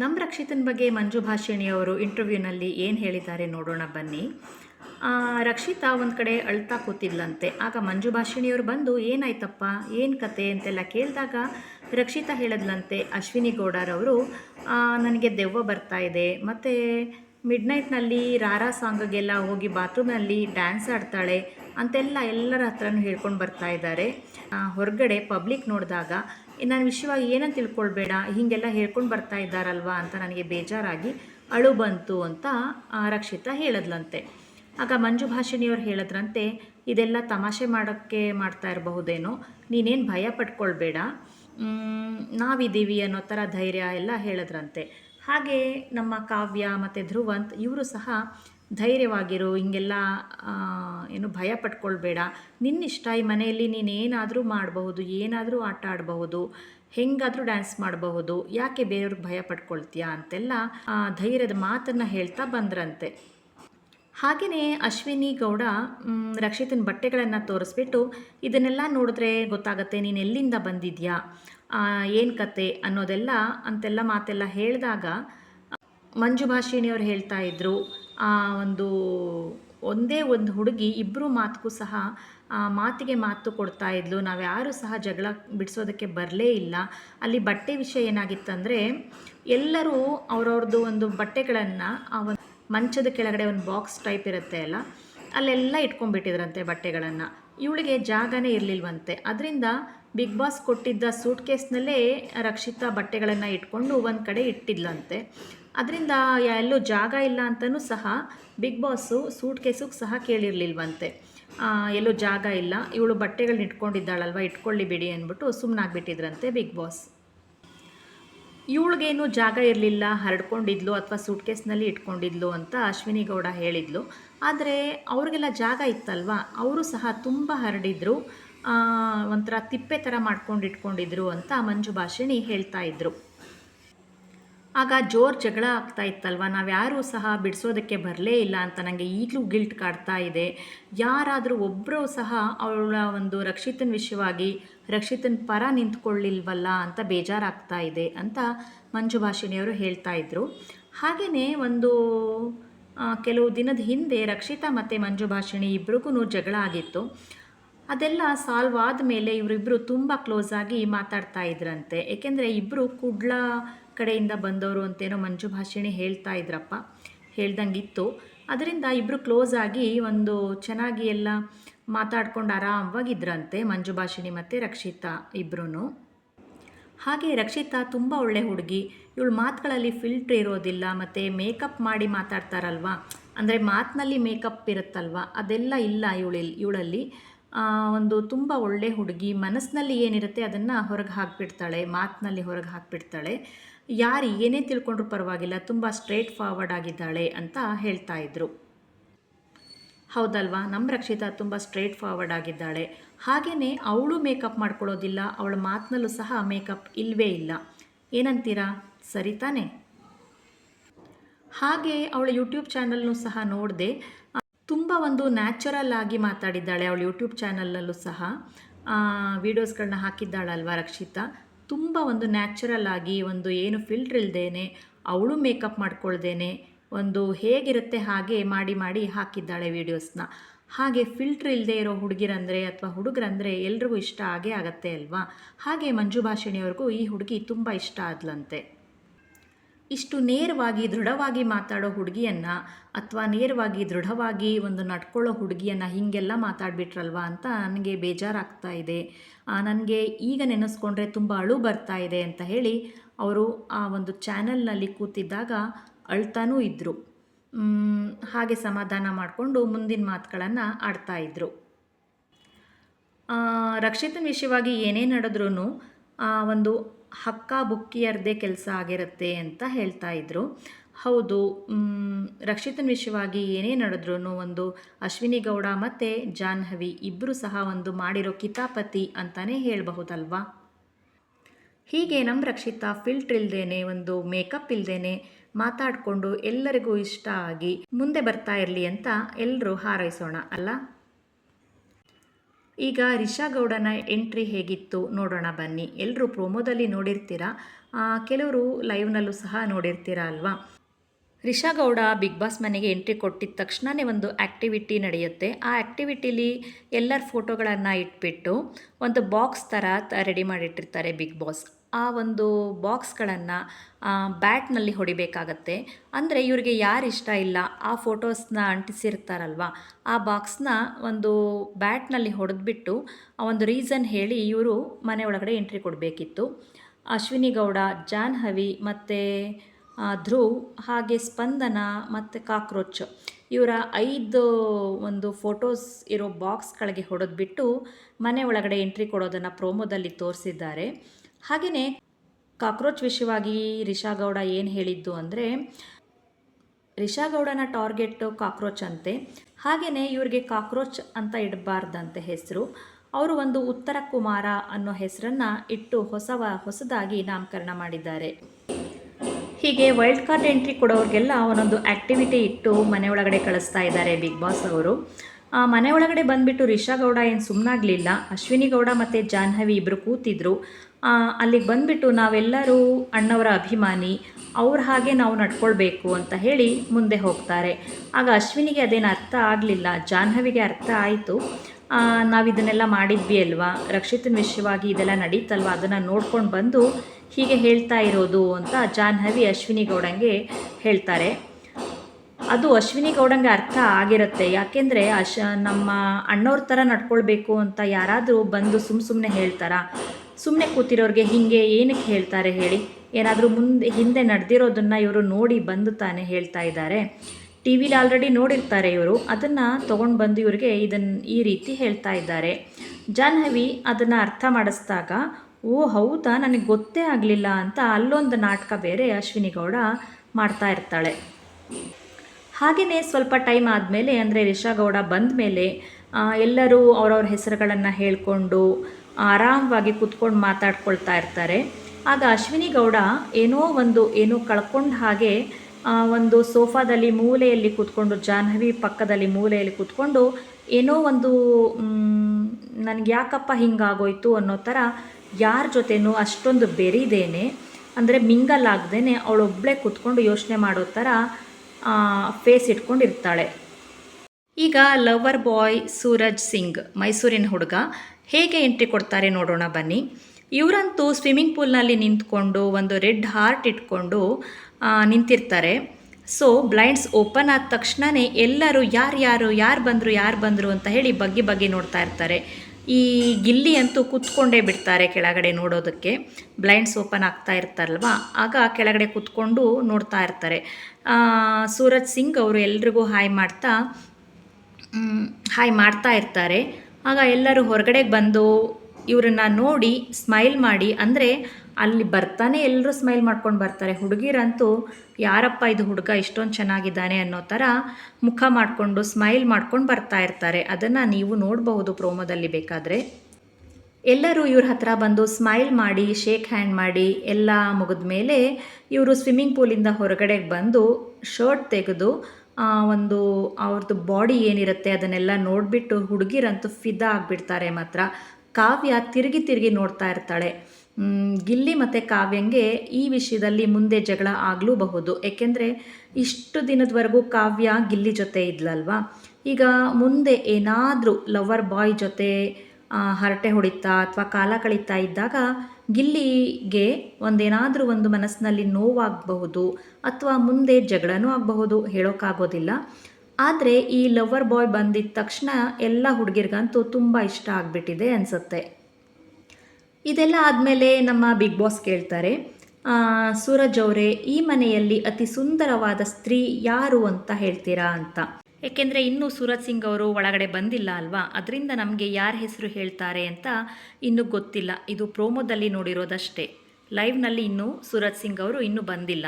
ನಮ್ಮ ರಕ್ಷಿತನ ಬಗ್ಗೆ ಮಂಜು ಭಾಷಿಣಿಯವರು ಇಂಟರ್ವ್ಯೂನಲ್ಲಿ ಏನು ಹೇಳಿದ್ದಾರೆ ನೋಡೋಣ ಬನ್ನಿ. ರಕ್ಷಿತಾ ಒಂದು ಕಡೆ ಅಳ್ತಾ ಕೂತಿದ್ಲಂತೆ. ಆಗ ಮಂಜು ಭಾಷಿಣಿಯವರು ಬಂದು, ಏನಾಯ್ತಪ್ಪ? ಏನು ಕತೆ? ಅಂತೆಲ್ಲ ಕೇಳಿದಾಗ ರಕ್ಷಿತಾ ಹೇಳಿದ್ಲಂತೆ, ಅಶ್ವಿನಿ ಗೌಡರವರು ನನಗೆ ದೆವ್ವ ಬರ್ತಾ ಇದೆ. ಮತ್ತು ಮಿಡ್ ನೈಟ್ನಲ್ಲಿ ರಾರಾ ಸಾಂಗ್ಗೆಲ್ಲ ಹೋಗಿ ಬಾತ್ರೂಮ್ನಲ್ಲಿ ಡ್ಯಾನ್ಸ್ ಆಡ್ತಾಳೆ ಅಂತೆಲ್ಲ ಎಲ್ಲರ ಹತ್ರನೂ ಹೇಳ್ಕೊಂಡು ಬರ್ತಾ ಇದ್ದಾರೆ. ಹೊರಗಡೆ ಪಬ್ಲಿಕ್ ನೋಡಿದಾಗ ನಾನು ವಿಷಯವಾಗಿ ಏನಂತ ತಿಳ್ಕೊಳ್ಬೇಡ, ಹೀಗೆಲ್ಲ ಹೇಳ್ಕೊಂಡು ಬರ್ತಾ ಇದ್ದಾರಲ್ವಾ ಅಂತ ನನಗೆ ಬೇಜಾರಾಗಿ ಅಳು ಬಂತು ಅಂತ ಆರಕ್ಷಿತ ರಕ್ಷಿತಾ ಹೇಳಿದ್ಲಂತೆ. ಆಗ ಮಂಜು ಭಾಷಿಣಿಯವ್ರು ಹೇಳಿದ್ರಂತೆ, ಇದೆಲ್ಲ ತಮಾಷೆ ಮಾಡೋಕ್ಕೆ ಮಾಡ್ತಾ ಇರಬಹುದೇನೋ, ನೀನೇನು ಭಯ ಪಟ್ಕೊಳ್ಬೇಡ ನಾವಿದ್ದೀವಿ ಅನ್ನೋ ಥರ ಧೈರ್ಯ ಎಲ್ಲ ಹೇಳಿದ್ರಂತೆ. ಹಾಗೆ ನಮ್ಮ ಕಾವ್ಯ ಮತ್ತು ಧ್ರುವಂತ್ ಇವರು ಸಹ ಧೈರ್ಯವಾಗಿರು, ಹಿಂಗೆಲ್ಲ ಏನು ಭಯ ಪಟ್ಕೊಳ್ಬೇಡ. ನಿನ್ನಿಷ್ಟ, ಈ ಮನೆಯಲ್ಲಿ ನೀನು ಏನಾದರೂ ಮಾಡಬಹುದು, ಏನಾದರೂ ಆಟ ಆಡಬಹುದು, ಹೆಂಗಾದರೂ ಡ್ಯಾನ್ಸ್ ಮಾಡಬಹುದು, ಯಾಕೆ ಬೇರೆಯವ್ರಿಗೆ ಭಯ ಪಟ್ಕೊಳ್ತೀಯಾ ಅಂತೆಲ್ಲ ಧೈರ್ಯದ ಮಾತನ್ನು ಹೇಳ್ತಾ ಬಂದ್ರಂತೆ. ಹಾಗೆಯೇ ಅಶ್ವಿನಿ ಗೌಡ ರಕ್ಷಿತನ ಬಟ್ಟೆಗಳನ್ನು ತೋರಿಸ್ಬಿಟ್ಟು ಇದನ್ನೆಲ್ಲ ನೋಡಿದ್ರೆ ಗೊತ್ತಾಗತ್ತೆ, ನೀನು ಎಲ್ಲಿಂದ ಬಂದಿದ್ಯಾ? ಏನು ಕತೆ ಅನ್ನೋದೆಲ್ಲ ಅಂತೆಲ್ಲ ಮಾತೆಲ್ಲ ಹೇಳಿದಾಗ, ಮಂಜು ಭಾಷಿಣಿಯವ್ರು ಹೇಳ್ತಾ ಇದ್ರು. ಆ ಒಂದು, ಒಂದೇ ಒಂದು ಹುಡುಗಿ ಇಬ್ಬರು ಮಾತಿಗೂ ಸಹ ಮಾತಿಗೆ ಮಾತು ಕೊಡ್ತಾ ಇದ್ಲು. ನಾವು ಯಾರೂ ಸಹ ಜಗಳ ಬಿಡಿಸೋದಕ್ಕೆ ಬರಲೇ ಇಲ್ಲ. ಅಲ್ಲಿ ಬಟ್ಟೆ ವಿಷಯ ಏನಾಗಿತ್ತಂದರೆ, ಎಲ್ಲರೂ ಅವ್ರವ್ರದ್ದು ಒಂದು ಬಟ್ಟೆಗಳನ್ನು, ಆ ಒಂದು ಮಂಚದ ಕೆಳಗಡೆ ಒಂದು ಬಾಕ್ಸ್ ಟೈಪ್ ಇರುತ್ತೆ ಅಲ್ಲ, ಅಲ್ಲೆಲ್ಲ ಇಟ್ಕೊಂಡ್ಬಿಟ್ಟಿದ್ರಂತೆ ಬಟ್ಟೆಗಳನ್ನು. ಇವಳಿಗೆ ಜಾಗನೇ ಇರಲಿಲ್ವಂತೆ. ಅದರಿಂದ ಬಿಗ್ ಬಾಸ್ ಕೊಟ್ಟಿದ್ದ ಸೂಟ್ ಕೇಸ್ನಲ್ಲೇ ರಕ್ಷಿತಾ ಬಟ್ಟೆಗಳನ್ನು ಇಟ್ಕೊಂಡು ಒಂದು ಕಡೆ ಇಟ್ಟಿದ್ಲಂತೆ. ಅದರಿಂದ ಎಲ್ಲೂ ಜಾಗ ಇಲ್ಲ ಅಂತಲೂ ಸಹ ಬಿಗ್ ಬಾಸು ಸೂಟ್ ಕೇಸಿಗೆ ಸಹ ಕೇಳಿರಲಿಲ್ವಂತೆ. ಎಲ್ಲೂ ಜಾಗ ಇಲ್ಲ, ಇವಳು ಬಟ್ಟೆಗಳನ್ನ ಇಟ್ಕೊಂಡಿದ್ದಾಳಲ್ವ, ಇಟ್ಕೊಳ್ಳಿ ಬಿಡಿ ಅಂದ್ಬಿಟ್ಟು ಸುಮ್ಮನಾಗ್ಬಿಟ್ಟಿದ್ರಂತೆ ಬಿಗ್ ಬಾಸ್. ಇವಳಿಗೇನು ಜಾಗ ಇರಲಿಲ್ಲ, ಹರಡ್ಕೊಂಡಿದ್ಲು ಅಥವಾ ಸೂಟ್ ಕೇಸ್ನಲ್ಲಿ ಇಟ್ಕೊಂಡಿದ್ಲು ಅಂತ ಅಶ್ವಿನಿ ಗೌಡ ಹೇಳಿದ್ಲು. ಆದರೆ ಅವ್ರಿಗೆಲ್ಲ ಜಾಗ ಇತ್ತಲ್ವ? ಅವರು ಸಹ ತುಂಬ ಹರಡಿದ್ರು ಒಂಥರ ತಿಪ್ಪೆ ಥರ ಮಾಡ್ಕೊಂಡು ಇಟ್ಕೊಂಡಿದ್ರು ಅಂತ ಮಂಜು ಭಾಷಿಣಿ ಹೇಳ್ತಾ ಇದ್ರು. ಆಗ ಜೋರು ಜಗಳ ಆಗ್ತಾ ಇತ್ತಲ್ವ? ನಾವ್ಯಾರೂ ಸಹ ಬಿಡಿಸೋದಕ್ಕೆ ಬರಲೇ ಇಲ್ಲ ಅಂತ ನನಗೆ ಈಗಲೂ ಗಿಲ್ಟ್ ಕಾಡ್ತಾ ಇದೆ. ಯಾರಾದರೂ ಒಬ್ಬರು ಸಹ ಅವಳ ಒಂದು ರಕ್ಷಿತನ ವಿಷಯವಾಗಿ ರಕ್ಷಿತನ ಪರ ನಿಂತ್ಕೊಳ್ಳಿಲ್ವಲ್ಲ ಅಂತ ಬೇಜಾರಾಗ್ತಾ ಇದೆ ಅಂತ ಮಂಜು ಭಾಷಿಣಿಯವರು ಹೇಳ್ತಾ ಇದ್ರು. ಹಾಗೆಯೇ ಒಂದು ಕೆಲವು ದಿನದ ಹಿಂದೆ ರಕ್ಷಿತಾ ಮತ್ತು ಮಂಜು ಭಾಷಿಣಿ ಇಬ್ರಿಗೂ ಜಗಳ ಆಗಿತ್ತು. ಅದೆಲ್ಲ ಸಾಲ್ವ್ ಆದಮೇಲೆ ಇವರಿಬ್ಬರು ತುಂಬ ಕ್ಲೋಸ್ ಆಗಿ ಮಾತಾಡ್ತಾ ಇದ್ರಂತೆ. ಏಕೆಂದರೆ ಇಬ್ಬರು ಕುಡ್ಲ ಕಡೆಯಿಂದ ಬಂದವರು ಅಂತೇನೋ ಮಂಜು ಭಾಷೆನೇ ಹೇಳ್ತಾ ಇದ್ರಪ್ಪ. ಹೇಳ್ದಂಗಿತ್ತು. ಅದರಿಂದ ಇಬ್ಬರು ಕ್ಲೋಸ್ ಆಗಿ ಒಂದು ಚೆನ್ನಾಗಿ ಎಲ್ಲ ಮಾತಾಡ್ಕೊಂಡು ಆರಾಮವಾಗಿದ್ರಂತೆ ಮಂಜು ಭಾಷಿಣಿ ಮತ್ತು ರಕ್ಷಿತಾ ಇಬ್ಬರೂ ಹಾಗೆ ರಕ್ಷಿತಾ ತುಂಬ ಒಳ್ಳೆ ಹುಡುಗಿ. ಇವಳು ಮಾತುಗಳಲ್ಲಿ ಫಿಲ್ಟ್ರ್ ಇರೋದಿಲ್ಲ, ಮತ್ತು ಮೇಕಪ್ ಮಾಡಿ ಮಾತಾಡ್ತಾರಲ್ವ? ಅಂದರೆ ಮಾತಿನಲ್ಲಿ ಮೇಕಪ್ ಇರುತ್ತಲ್ವ? ಅದೆಲ್ಲ ಇಲ್ಲ ಇವಳಲ್ಲಿ ಇವಳಲ್ಲಿ. ಒಂದು ತುಂಬ ಒಳ್ಳೆ ಹುಡುಗಿ, ಮನಸ್ಸಿನಲ್ಲಿ ಏನಿರುತ್ತೆ ಅದನ್ನು ಹೊರಗೆ ಹಾಕಿಬಿಡ್ತಾಳೆ, ಮಾತಿನಲ್ಲಿ ಹೊರಗೆ ಹಾಕಿಬಿಡ್ತಾಳೆ. ಯಾರು ಏನೇ ತಿಳ್ಕೊಂಡ್ರು ಪರವಾಗಿಲ್ಲ, ತುಂಬ ಸ್ಟ್ರೇಟ್ ಫಾರ್ವರ್ಡ್ ಆಗಿದ್ದಾಳೆ ಅಂತ ಹೇಳ್ತಾ ಇದ್ರು. ಹೌದಲ್ವಾ? ನಮ್ಮ ರಕ್ಷಿತಾ ತುಂಬ ಸ್ಟ್ರೇಟ್ ಫಾರ್ವರ್ಡ್ ಆಗಿದ್ದಾಳೆ. ಹಾಗೆಯೇ ಅವಳು ಮೇಕಪ್ ಮಾಡ್ಕೊಳ್ಳೋದಿಲ್ಲ, ಅವಳ ಮಾತಿನಲ್ಲೂ ಸಹ ಮೇಕಪ್ ಇಲ್ಲವೇ ಇಲ್ಲ. ಏನಂತೀರಾ? ಸರಿ ತಾನೇ? ಹಾಗೆ ಅವಳ ಯೂಟ್ಯೂಬ್ ಚಾನಲ್ನು ಸಹ ನೋಡಿದೆ ಒಂದು ನ್ಯಾಚುರಲ್ ಆಗಿ ಮಾತಾಡಿದ್ದಾಳೆ ಅವಳು ಯೂಟ್ಯೂಬ್ ಚಾನಲಲ್ಲೂ ಸಹ. ವೀಡಿಯೋಸ್ಗಳನ್ನ ಹಾಕಿದ್ದಾಳಲ್ವಾ ರಕ್ಷಿತಾ? ತುಂಬ ಒಂದು ನ್ಯಾಚುರಲ್ ಆಗಿ ಒಂದು ಏನು ಫಿಲ್ಟ್ರ್ ಇಲ್ಲದೇನೆ ಅವಳು ಮೇಕಪ್ ಮಾಡ್ಕೊಳ್ದೇನೆ, ಒಂದು ಹೇಗಿರುತ್ತೆ ಹಾಗೆ ಮಾಡಿ ಮಾಡಿ ಹಾಕಿದ್ದಾಳೆ ವೀಡಿಯೋಸ್ನ. ಹಾಗೆ ಫಿಲ್ಟ್ರ್ ಇಲ್ಲದೆ ಇರೋ ಹುಡುಗಿರಂದರೆ ಅಥವಾ ಹುಡುಗರಂದರೆ ಎಲ್ರಿಗೂ ಇಷ್ಟ ಆಗೇ ಆಗತ್ತೆ ಅಲ್ವಾ? ಹಾಗೆ ಮಂಜು ಭಾಷಿಣಿಯವ್ರಿಗೂ ಈ ಹುಡುಗಿ ತುಂಬ ಇಷ್ಟ ಆದ್ಲಂತೆ. ಇಷ್ಟು ನೇರವಾಗಿ, ದೃಢವಾಗಿ ಮಾತಾಡೋ ಹುಡುಗಿಯನ್ನು ಅಥವಾ ನೇರವಾಗಿ, ದೃಢವಾಗಿ ಒಂದು ನಡ್ಕೊಳ್ಳೋ ಹುಡುಗಿಯನ್ನು ಹೀಗೆಲ್ಲ ಮಾತಾಡ್ಬಿಟ್ರಲ್ವಾ ಅಂತ ನನಗೆ ಬೇಜಾರಾಗ್ತಾ ಇದೆ. ನನಗೆ ಈಗ ನೆನೆಸ್ಕೊಂಡ್ರೆ ತುಂಬ ಅಳು ಬರ್ತಾ ಇದೆ ಅಂತ ಹೇಳಿ ಅವರು ಆ ಒಂದು ಚಾನೆಲ್ನಲ್ಲಿ ಕೂತಿದ್ದಾಗ ಅಳ್ತಾನೂ ಇದ್ದರು ಹಾಗೆ ಸಮಾಧಾನ ಮಾಡಿಕೊಂಡು ಮುಂದಿನ ಮಾತುಗಳನ್ನು ಆಡ್ತಾ ಇದ್ದರು ರಕ್ಷಿತನ ವಿಷಯವಾಗಿ ಏನೇ ನಡೆದ್ರೂ ಒಂದು ಹಕ್ಕ ಬುಕ್ಕಿಯರ್ದೇ ಕೆಲಸ ಆಗಿರುತ್ತೆ ಅಂತ ಹೇಳ್ತಾ ಇದ್ರು. ಹೌದು ರಕ್ಷಿತನ ವಿಷಯವಾಗಿ ಏನೇ ನಡೆದ್ರೂ ಒಂದು ಅಶ್ವಿನಿ ಗೌಡ ಮತ್ತು ಜಾಹ್ನವಿ ಇಬ್ಬರು ಸಹ ಒಂದು ಮಾಡಿರೋ ಕಿತಾಪತಿ ಅಂತಲೇ ಹೇಳಬಹುದಲ್ವಾ? ಹೀಗೆ ನಮ್ಮ ರಕ್ಷಿತಾ ಫಿಲ್ಟ್ರ್ ಇಲ್ದೇನೆ, ಒಂದು ಮೇಕಪ್ ಇಲ್ದೇನೆ ಮಾತಾಡಿಕೊಂಡು ಎಲ್ಲರಿಗೂ ಇಷ್ಟ ಆಗಿ ಮುಂದೆ ಬರ್ತಾ ಇರಲಿ ಅಂತ ಎಲ್ಲರೂ ಹಾರೈಸೋಣ, ಅಲ್ಲ? ಈಗ ರಿಷಾ ಗೌಡನ ಎಂಟ್ರಿ ಹೇಗಿತ್ತು ನೋಡೋಣ ಬನ್ನಿ. ಎಲ್ಲರೂ ಪ್ರೋಮೋದಲ್ಲಿ ನೋಡಿರ್ತೀರಾ? ಕೆಲವರು ಲೈವ್ನಲ್ಲೂ ಸಹ ನೋಡಿರ್ತೀರ ಅಲ್ವಾ? ರಿಷಾ ಗೌಡ ಬಿಗ್ ಬಾಸ್ ಮನೆಗೆ ಎಂಟ್ರಿ ಕೊಟ್ಟಿದ ತಕ್ಷಣವೇ ಒಂದು ಆ್ಯಕ್ಟಿವಿಟಿ ನಡೆಯುತ್ತೆ. ಆ ಆ್ಯಕ್ಟಿವಿಟಿಲಿ ಎಲ್ಲರ ಫೋಟೋಗಳನ್ನು ಇಟ್ಬಿಟ್ಟು ಒಂದು ಬಾಕ್ಸ್ ಥರ ರೆಡಿ ಮಾಡಿಟ್ಟಿರ್ತಾರೆ ಬಿಗ್ ಬಾಸ್. ಆ ಒಂದು ಬಾಕ್ಸ್ಗಳನ್ನು ಬ್ಯಾಟ್ನಲ್ಲಿ ಹೊಡಿಬೇಕಾಗತ್ತೆ. ಅಂದರೆ ಇವರಿಗೆ ಯಾರು ಇಷ್ಟ ಇಲ್ಲ, ಆ ಫೋಟೋಸ್ನ ಅಂಟಿಸಿರ್ತಾರಲ್ವ, ಆ ಬಾಕ್ಸ್ನ ಒಂದು ಬ್ಯಾಟ್ನಲ್ಲಿ ಹೊಡೆದ್ಬಿಟ್ಟು, ಆ ಒಂದು ರೀಸನ್ ಹೇಳಿ ಇವರು ಮನೆ ಒಳಗಡೆ ಎಂಟ್ರಿ ಕೊಡಬೇಕಿತ್ತು. ಅಶ್ವಿನಿ ಗೌಡ ಮತ್ತು ಧ್ರುವ್ ಹಾಗೆ ಸ್ಪಂದನ ಮತ್ತು ಕಾಕ್ರೋಚ್ ಇವರ ಐದು ಒಂದು ಫೋಟೋಸ್ ಇರೋ ಬಾಕ್ಸ್ಗಳಿಗೆ ಹೊಡೆದ್ಬಿಟ್ಟು ಮನೆ ಒಳಗಡೆ ಎಂಟ್ರಿ ಕೊಡೋದನ್ನು ಪ್ರೋಮೋದಲ್ಲಿ ತೋರಿಸಿದ್ದಾರೆ. ಹಾಗೆಯೇ ಕಾಕ್ರೋಚ್ ವಿಷಯವಾಗಿ ರಿಷಾ ಗೌಡ ಏನು ಹೇಳಿದ್ದು ಅಂದರೆ, ರಿಷಾ ಗೌಡನ ಟಾರ್ಗೆಟ್ ಕಾಕ್ರೋಚ್ ಅಂತೆ. ಹಾಗೆಯೇ ಇವರಿಗೆ ಕಾಕ್ರೋಚ್ ಅಂತ ಇಡಬಾರ್ದಂತೆ ಹೆಸರು. ಅವರು ಒಂದು ಉತ್ತರ ಕುಮಾರ ಅನ್ನೋ ಹೆಸರನ್ನು ಇಟ್ಟು ಹೊಸವ ಹೊಸದಾಗಿ ನಾಮಕರಣ ಮಾಡಿದ್ದಾರೆ. ಹೀಗೆ ವೈಲ್ಡ್ ಕಾರ್ಡ್ ಎಂಟ್ರಿ ಕೊಡೋರಿಗೆಲ್ಲ ಒಂದೊಂದು ಆ್ಯಕ್ಟಿವಿಟಿ ಇಟ್ಟು ಮನೆ ಒಳಗಡೆ ಕಳಿಸ್ತಾ ಇದ್ದಾರೆ ಬಿಗ್ ಬಾಸ್ ಅವರು. ಆ, ಮನೆ ಒಳಗಡೆ ಬಂದುಬಿಟ್ಟು ರಿಷಾ ಗೌಡ ಏನು ಸುಮ್ಮನಾಗಲಿಲ್ಲ ಅಶ್ವಿನಿ ಗೌಡ ಮತ್ತು ಜಾಹ್ನವಿ ಇಬ್ಬರು ಕೂತಿದ್ರು. ಅಲ್ಲಿಗೆ ಬಂದುಬಿಟ್ಟು ನಾವೆಲ್ಲರೂ ಅಣ್ಣವರ ಅಭಿಮಾನಿ ಅವ್ರ ಹಾಗೆ ನಾವು ನಡ್ಕೊಳ್ಬೇಕು ಅಂತ ಹೇಳಿ ಮುಂದೆ ಹೋಗ್ತಾರೆ. ಆಗ ಅಶ್ವಿನಿಗೆ ಅದೇನು ಅರ್ಥ ಆಗಲಿಲ್ಲ. ಜಾಹ್ನವಿಗೆ ಅರ್ಥ ಆಯಿತು. ನಾವು ಇದನ್ನೆಲ್ಲ ಮಾಡಿದ್ವಿ ಅಲ್ವಾ? ರಕ್ಷಿತನ ವಿಷಯವಾಗಿ ಇದೆಲ್ಲ ನಡೀತಲ್ವ? ಅದನ್ನು ನೋಡ್ಕೊಂಡು ಬಂದು ಹೀಗೆ ಹೇಳ್ತಾ ಇರೋದು ಅಂತ ಜಾಹ್ನವಿ ಅಶ್ವಿನಿ ಗೌಡಂಗೆ ಹೇಳ್ತಾರೆ. ಅದು ಅಶ್ವಿನಿ ಗೌಡಂಗೆ ಅರ್ಥ ಆಗಿರುತ್ತೆ. ಯಾಕೆಂದರೆ ಅಶ, ನಮ್ಮ ಅಣ್ಣವ್ರ ಥರ ನಡ್ಕೊಳ್ಬೇಕು ಅಂತ ಯಾರಾದರೂ ಬಂದು ಸುಮ್ಮ ಸುಮ್ಮನೆ ಹೇಳ್ತಾರಾ? ಸುಮ್ಮನೆ ಕೂತಿರೋರಿಗೆ ಹೀಗೆ ಏನಕ್ಕೆ ಹೇಳ್ತಾರೆ ಹೇಳಿ? ಏನಾದರೂ ಮುಂದೆ, ಹಿಂದೆ ನಡೆದಿರೋದನ್ನು ಇವರು ನೋಡಿ ಬಂದು ತಾನೇ ಹೇಳ್ತಾ ಇದ್ದಾರೆ. ಟಿ ವಿಲಿ ಆಲ್ರೆಡಿ ನೋಡಿರ್ತಾರೆ ಇವರು. ಅದನ್ನು ತೊಗೊಂಡು ಬಂದು ಇವರಿಗೆ ಇದನ್ನು ಈ ರೀತಿ ಹೇಳ್ತಾ ಇದ್ದಾರೆ. ಜಾಹ್ನವಿ ಅದನ್ನು ಅರ್ಥ ಮಾಡಿಸಿದಾಗ, ಓ ಹೌದಾ, ನನಗೆ ಗೊತ್ತೇ ಆಗಲಿಲ್ಲ ಅಂತ ಅಲ್ಲೊಂದು ನಾಟಕ ಬೇರೆ ಅಶ್ವಿನಿ ಗೌಡ ಮಾಡ್ತಾ ಇರ್ತಾಳೆ. ಹಾಗೆಯೇ ಸ್ವಲ್ಪ ಟೈಮ್ ಆದಮೇಲೆ ಅಂದರೆ ರಿಷಾಗೌಡ ಬಂದ ಮೇಲೆ ಎಲ್ಲರೂ ಅವರವ್ರ ಹೆಸರುಗಳನ್ನು ಹೇಳಿಕೊಂಡು ಆರಾಮವಾಗಿ ಕೂತ್ಕೊಂಡು ಮಾತಾಡ್ಕೊಳ್ತಾ ಇರ್ತಾರೆ. ಆಗ ಅಶ್ವಿನಿ ಗೌಡ ಏನೋ ಒಂದು, ಏನೋ ಕಳ್ಕೊಂಡ ಹಾಗೆ ಒಂದು ಸೋಫಾದಲ್ಲಿ ಮೂಲೆಯಲ್ಲಿ ಕೂತ್ಕೊಂಡು, ಜಾಹ್ನವಿ ಪಕ್ಕದಲ್ಲಿ ಮೂಲೆಯಲ್ಲಿ ಕೂತ್ಕೊಂಡು ಏನೋ ಒಂದು ನನಗೆ ಯಾಕಪ್ಪ ಹಿಂಗಾಗೋಯ್ತು ಅನ್ನೋ ಥರ ಯಾರ ಜೊತೆನೂ ಅಷ್ಟೊಂದು ಬೆರಿದೇನೆ, ಅಂದರೆ ಮಿಂಗಲ್ ಆಗದೇನೆ ಅವಳೊಬ್ಬಳೇ ಕೂತ್ಕೊಂಡು ಯೋಚನೆ ಮಾಡೋ ಥರ ಫೇಸ್ ಇಟ್ಕೊಂಡಿರ್ತಾಳೆ. ಈಗ ಲವರ್ ಬಾಯ್ ಸೂರಜ್ ಸಿಂಗ್, ಮೈಸೂರಿನ ಹುಡುಗ, ಹೇಗೆ ಎಂಟ್ರಿ ಕೊಡ್ತಾರೆ ನೋಡೋಣ ಬನ್ನಿ. ಇವರಂತೂ ಸ್ವಿಮ್ಮಿಂಗ್ ಪೂಲ್ನಲ್ಲಿ ನಿಂತ್ಕೊಂಡು ಒಂದು ರೆಡ್ ಹಾರ್ಟ್ ಇಟ್ಕೊಂಡು ನಿಂತಿರ್ತಾರೆ. ಸೊ ಬ್ಲೈಂಡ್ಸ್ ಓಪನ್ ಆದ ತಕ್ಷಣವೇ ಎಲ್ಲರೂ ಯಾರು ಯಾರು ಯಾರು ಬಂದರು ಯಾರು ಬಂದರು ಅಂತ ಹೇಳಿ ಬಗ್ಗಿ ಬಗ್ಗಿ ನೋಡ್ತಾ ಇರ್ತಾರೆ. ಈ ಗಿಲ್ಲಿ ಅಂತೂ ಕೂತ್ಕೊಂಡೇ ಬಿಡ್ತಾರೆ ಕೆಳಗಡೆ ನೋಡೋದಕ್ಕೆ. ಬ್ಲೈಂಡ್ಸ್ ಓಪನ್ ಆಗ್ತಾ ಇರ್ತಾರಲ್ವ? ಆಗ ಕೆಳಗಡೆ ಕೂತ್ಕೊಂಡು ನೋಡ್ತಾ ಇರ್ತಾರೆ. ಸೂರಜ್ ಸಿಂಗ್ ಅವರು ಎಲ್ರಿಗೂ ಹಾಯ್ ಮಾಡ್ತಾ ಹಾಯ್ ಮಾಡ್ತಾ ಇರ್ತಾರೆ. ಆಗ ಎಲ್ಲರೂ ಹೊರಗಡೆಗೆ ಬಂದು ಇವರನ್ನ ನೋಡಿ ಸ್ಮೈಲ್ ಮಾಡಿ, ಅಂದರೆ ಅಲ್ಲಿ ಬರ್ತಾನೆ ಎಲ್ಲರೂ ಸ್ಮೈಲ್ ಮಾಡ್ಕೊಂಡು ಬರ್ತಾರೆ. ಹುಡುಗಿರಂತೂ, ಯಾರಪ್ಪ ಇದು ಹುಡುಗ ಇಷ್ಟೊಂದು ಚೆನ್ನಾಗಿದ್ದಾನೆ ಅನ್ನೋ ಥರ ಮುಖ ಮಾಡಿಕೊಂಡು, ಸ್ಮೈಲ್ ಮಾಡ್ಕೊಂಡು ಬರ್ತಾ ಇರ್ತಾರೆ. ಅದನ್ನು ನೀವು ನೋಡಬಹುದು ಪ್ರೋಮೋದಲ್ಲಿ ಬೇಕಾದರೆ. ಎಲ್ಲರೂ ಇವ್ರ ಹತ್ರ ಬಂದು ಸ್ಮೈಲ್ ಮಾಡಿ ಶೇಕ್ ಹ್ಯಾಂಡ್ ಮಾಡಿ ಎಲ್ಲ ಮುಗಿದ ಮೇಲೆ ಇವರು ಸ್ವಿಮ್ಮಿಂಗ್ ಪೂಲಿಂದ ಹೊರಗಡೆ ಬಂದು ಶರ್ಟ್ ತೆಗೆದು ಒಂದು ಅವ್ರದ್ದು ಬಾಡಿ ಏನಿರುತ್ತೆ ಅದನ್ನೆಲ್ಲ ನೋಡಿಬಿಟ್ಟು ಹುಡುಗಿರಂತೂ ಫಿದಾ ಆಗಿಬಿಡ್ತಾರೆ ಮಾತ್ರ. ಕಾವ್ಯ ತಿರುಗಿ ತಿರುಗಿ ನೋಡ್ತಾ ಇರ್ತಾಳೆ. ಗಿಲ್ಲಿ ಮತ್ತು ಕಾವ್ಯಂಗೆ ಈ ವಿಷಯದಲ್ಲಿ ಮುಂದೆ ಜಗಳ ಆಗಲೂಬಹುದು. ಏಕೆಂದರೆ ಇಷ್ಟು ದಿನದವರೆಗೂ ಕಾವ್ಯ ಗಿಲ್ಲಿ ಜೊತೆ ಇದ್ಲಲ್ವಾ? ಈಗ ಮುಂದೆ ಏನಾದರೂ ಲವರ್ ಬಾಯ್ ಜೊತೆ ಹರಟೆ ಹೊಡಿತಾ ಅಥವಾ ಕಾಲ ಕಳೀತಾ ಇದ್ದಾಗ ಗಿಲ್ಲಿಗೆ ಒಂದೇನಾದರೂ ಒಂದು ಮನಸ್ಸಿನಲ್ಲಿ ನೋವಾಗಬಹುದು ಅಥವಾ ಮುಂದೆ ಜಗಳನೂ ಆಗಬಹುದು ಹೇಳೋಕ್ಕಾಗೋದಿಲ್ಲ ಆದರೆ ಈ ಲವರ್ ಬಾಯ್ ಬಂದಿದ್ದ ತಕ್ಷಣ ಎಲ್ಲ ಹುಡುಗಿರ್ಗಂತೂ ತುಂಬ ಇಷ್ಟ ಆಗಿಬಿಟ್ಟಿದೆ ಅನಿಸುತ್ತೆ. ಇದೆಲ್ಲ ಆದಮೇಲೆ ನಮ್ಮ ಬಿಗ್ ಬಾಸ್ ಕೇಳ್ತಾರೆ ಸೂರಜ್ ಅವರೇ, ಈ ಮನೆಯಲ್ಲಿ ಅತಿ ಸುಂದರವಾದ ಸ್ತ್ರೀ ಯಾರು ಅಂತ ಹೇಳ್ತೀರಾ? ಅಂತ. ಏಕೆಂದರೆ ಇನ್ನೂ ಸೂರಜ್ ಸಿಂಗ್ ಅವರು ಒಳಗಡೆ ಬಂದಿಲ್ಲ ಅಲ್ವಾ? ಅದರಿಂದ ನಮಗೆ ಯಾರ ಹೆಸರು ಹೇಳ್ತಾರೆ ಅಂತ ಇನ್ನೂ ಗೊತ್ತಿಲ್ಲ. ಇದು ಪ್ರೋಮೋದಲ್ಲಿ ನೋಡಿರೋದಷ್ಟೇ. ಲೈವ್ನಲ್ಲಿ ಇನ್ನೂ ಸೂರಜ್ ಸಿಂಗ್ ಅವರು ಇನ್ನೂ ಬಂದಿಲ್ಲ.